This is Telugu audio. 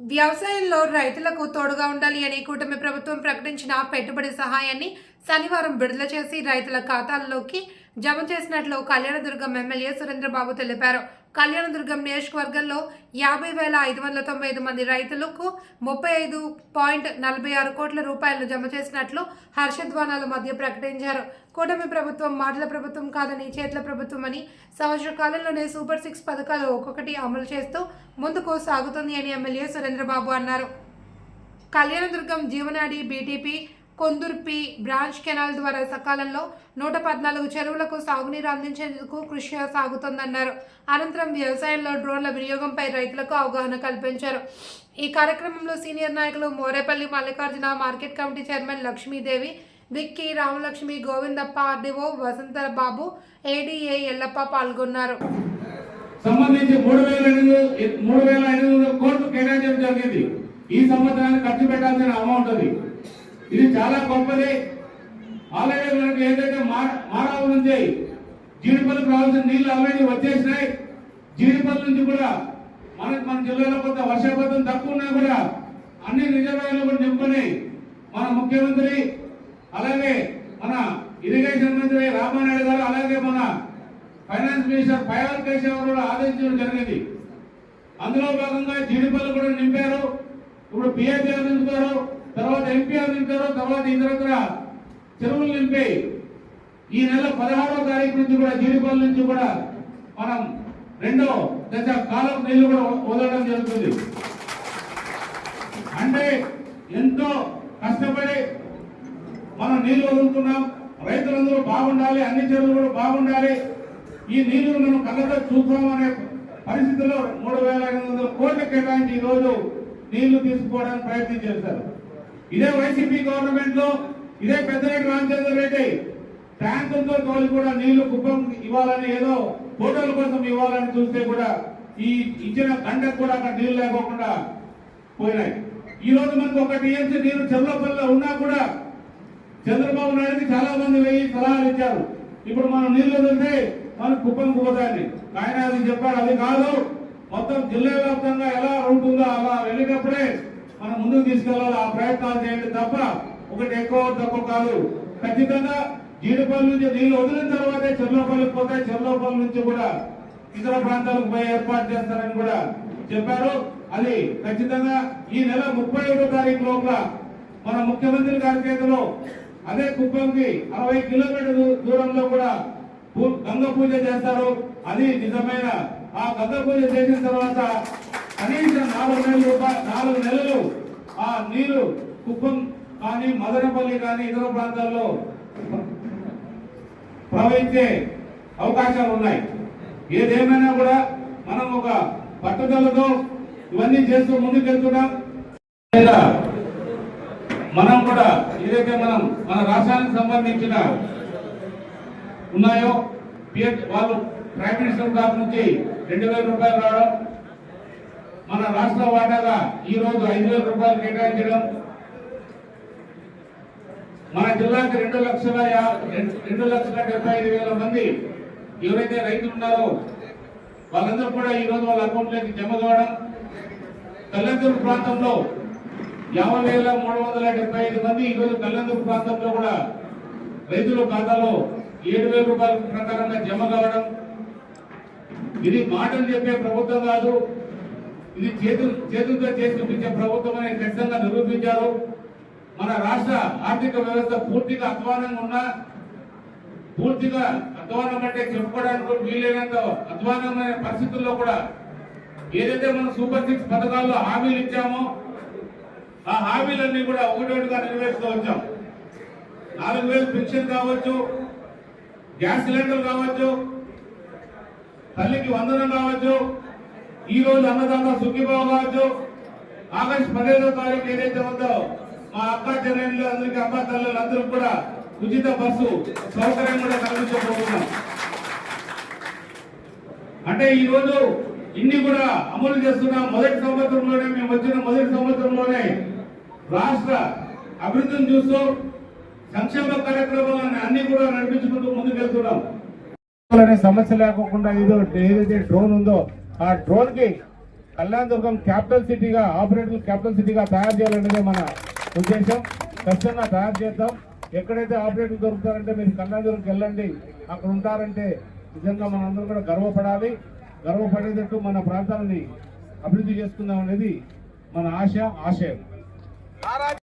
వ్యవసాయంలో రైతులకు తోడుగా ఉండాలి అని కూటమి ప్రభుత్వం ప్రకటించిన పెట్టుబడి సహాయాన్ని శనివారం విడుదల చేసి రైతుల ఖాతాల్లోకి జమ చేసినట్లు కళ్యాణదుర్గం ఎమ్మెల్యే సురేంద్రబాబు తెలిపారు. కళ్యాణదుర్గం నియోజకవర్గంలో యాభై వేల ఐదు వందల తొంభై ఐదు మంది రైతులకు ముప్పై ఐదు పాయింట్ నలభై ఆరు కోట్ల రూపాయలు జమ చేసినట్లు హర్షధ్వానాల మధ్య ప్రకటించారు. కూటమి ప్రభుత్వం మాటల ప్రభుత్వం కాదని చేతుల ప్రభుత్వం అని సంవత్సర కాలంలోనే సూపర్ సిక్స్ పథకాలు ఒక్కొక్కటి అమలు చేస్తూ ముందుకు సాగుతుంది అని ఎమ్మెల్యే సురేంద్రబాబు అన్నారు. కళ్యాణదుర్గం జీవనాడి బీటీపీ కొందుర్పి బ్రాంచ్ కెనాల్ ద్వారా సకాలంలో నూట పద్నాలుగు చెరువులకు సాగునీరు అందించేందుకు కృషి సాగుతోందన్నారు. అనంతరం వ్యవసాయంలో డ్రోన్ల వినియోగంపై రైతులకు అవగాహన కల్పించారు. ఈ కార్యక్రమంలో సీనియర్ నాయకులు Morepalli Mallikarjuna market committee chairman Lakshmidevi Vicky Ramalakshmi Govindappa RDO Vasantha Babu ADA Yellappa పాల్గొన్నారు. సంబంధించి మూడు వేల ఎనిమిది మూడు వేల ఎనిమిది వందల కోట్లు కేటాయించడం జరిగింది. ఈ సంవత్సరానికి ఖర్చు పెట్టాల్సిన అమౌంట్ అది. ఇది చాలా గొప్పది. ఆల్రెడీ మనకి ఏదైతే మా- మారాల నుంచి జీడిపల్లికి రావాల్సిన నీళ్ళు ఆల్రెడీ వచ్చేసినాయి. జీడిపల్లి నుంచి కూడా మనకి మన జిల్లాలో కొంత వర్షపాతం తక్కువ ఉన్నా కూడా అన్ని రిజర్వాయర్లు కూడా నింపుకొని మన ముఖ్యమంత్రి అలాగే మన ఇరిగేషన్ మంత్రి రామానాయుడు గారు అలాగే మన ఫైనాన్స్ మినిస్టర్ పైవల్ కేశవ్ కూడా ఆదేశించడం జరిగింది. అందులో భాగంగా జీడిపల్లి కూడా నింపారు. ఇప్పుడు పిఐపిఆర్ నింపుతారు తర్వాత ఎంపీఆర్ నింపారు తర్వాత ఇతరత్ర చెరువులు నింపి ఈ నెల పదహారో తారీఖు నుంచి కూడా జీడిపల్లి నుంచి కూడా మనం రెండో దశ కాలం నీళ్ళు కూడా వదలడం జరుగుతుంది. అంటే ఎంతో కష్టపడి మనం నీళ్ళు వదులుతున్నాం రైతులందరూ బాగుండాలి అన్ని చెరువులు కూడా బాగుండాలి. ఈ నీళ్ళు మనం కళ్ళతో చూద్దామనే పరిస్థితిలో మూడు వేల ఐదు వందల కోట్ల కేటాయించి ఈరోజు రోజు నీళ్ళు తీసుకోవడానికి ప్రయత్నం చేశారు. ఇదే వైసీపీ గవర్నమెంట్లో ఇదే పెద్దరెడ్డి రామచంద్ర రెడ్డి. ట్యాంకులతో తోలి కూడా నీళ్ళు కుప్పం ఇవ్వాలని ఏదో ఫోటోల కోసం ఇవ్వాలని చూస్తే కూడా ఈ ఇచ్చిన గంటకు కూడా అక్కడ నీళ్ళు లేకోకుండా పోయినాయి. ఈ రోజు మనకు ఒక టీఎంసీ నీరు చెర్లపల్లిలో ఉన్నా కూడా చంద్రబాబు నాయుడుకి చాలా మంది వెయ్యి సలహాలు ఇచ్చారు. ఇప్పుడు మనం నీళ్ళు వదిలితే మనం కుప్పం పోతాయని. ఆయన అది చెప్పాడు అది కాదు. మొత్తం జిల్లా వ్యాప్తంగా ఎలా ఉంటుందో అలా వెళ్ళేటప్పుడే ముందుకు తీసుకెళ్ళాలి ఆ ప్రయత్నాలు చేయండి తప్ప ఒకటి ఎక్కువ తక్కువ కాదు. ఖచ్చితంగా జీడిపల్లి నుంచి నీళ్ళు వదిలిన తర్వాతే చెర్లోపల్లికి పోతాయి. చెర్లోపల్లి నుంచి కూడా ఇతర ప్రాంతాలకు పోయి ఏర్పాటు చేస్తారని కూడా చెప్పారు. అది ఖచ్చితంగా ఈ నెల ముప్పై ఒకటో తారీఖు లోపల మన ముఖ్యమంత్రి గారి చేతిలో అదే కుప్పంకి అరవై కిలోమీటర్ దూరంలో కూడా గంగ పూజ చేస్తారు. అది నిజమైన ఆ గంగ పూజ చేసిన తర్వాత కనీసం నాలుగు నెలలు నాలుగు నెలలు నీరు కుప్పం కానీ మదనపల్లి కానీ ఇతర ప్రాంతాల్లో ప్రవహించే అవకాశాలు ఉన్నాయి. ఏదేమైనా కూడా మనం ఒక పట్టుదలతో ఇవన్నీ చేస్తూ ముందుకెళ్తున్నాం. లేదా మనం కూడా ఏదైతే మనం మన రాష్ట్రానికి సంబంధించిన ఉన్నాయో పిఎట్ వాళ్ళు ప్రైమ్ మినిస్టర్ దాకా నుంచి రెండు వేల రూపాయలు రావడం మన రాష్ట్ర వాటాగా ఈ రోజు ఐదు వేల రూపాయలు కేటాయించడం. మన జిల్లాకి రెండు లక్షల రెండు లక్షల డెబ్బై ఐదు వేల మంది ఎవరైతే రైతులు ఉన్నారో వాళ్ళందరూ కూడా ఈ రోజు వాళ్ళ అకౌంట్లోకి జమ కావడం. కల్లెందూరు ప్రాంతంలో యాభై వేల మూడు వందల డెబ్బై ఐదు మంది ఈ రోజు ప్రాంతంలో కూడా రైతుల ఖాతాలో ఏడు వేల రూపాయల ప్రకారంగా జమ కావడం. ఇది మాటలు చెప్పే ప్రభుత్వం కాదు. ఇది చేతులు చేతులతో చేసి చూపించే ప్రభుత్వం అని ఖచ్చితంగా నిరూపించారు. మన రాష్ట్ర ఆర్థిక వ్యవస్థ పూర్తిగా అధ్వానంగా ఉన్నా పూర్తిగా అధ్వానం అంటే చెప్పుకోవడానికి వీలైనంత అధ్వానమైన పరిస్థితుల్లో కూడా ఏదైతే మనం సూపర్ సిక్స్ పథకాల్లో హామీలు ఇచ్చామో ఆ హామీలన్నీ కూడా ఒకటోటిగా నెరవేరుస్తూ వచ్చాం. నాలుగు వేలు పెన్షన్ కావచ్చు గ్యాస్ సిలిండర్ కావచ్చు తల్లికి వందనం కావచ్చు ఈ రోజు అన్నదాత సుఖీభావ ఆగస్టు పదిహేదో తారీఖు ఏదైతే ఉందో మా అక్క చెల్లెళ్ళు అందరికీ అక్క తల్లులు అందరూ కూడా ఉచిత బస్సు సౌకర్యం కూడా కల్పించబోతున్నాం. అంటే ఈ రోజు ఇన్ని కూడా అమలు చేస్తున్నాం. మొదటి సంవత్సరంలోనే మేము వచ్చిన మొదటి సంవత్సరంలోనే రాష్ట్ర అభివృద్ధిని చూస్తూ సంక్షేమ కార్యక్రమాలను అన్ని కూడా నడిపించుకుంటూ ముందుకెళ్తున్నాం. అనే సమస్య లేకోకుండా ఏదో ఏదైతే డ్రోన్ ఉందో ఆ డ్రోన్కి కళ్యాణదుర్గం క్యాపిటల్ సిటీగా ఆపరేటర్ క్యాపిటల్ సిటీగా తయారు చేయాలనేదే మన ఉద్దేశం. ఖచ్చితంగా తయారు చేద్దాం. ఎక్కడైతే ఆపరేటర్ దొరుకుతారంటే మీరు కళ్యాణదుర్గంకి వెళ్ళండి. అక్కడ ఉంటారంటే నిజంగా మనందరం కూడా గర్వపడాలి. గర్వపడేటట్టు మన ప్రాంతాలని అభివృద్ధి చేసుకుందాం అనేది మన ఆశ ఆశయం.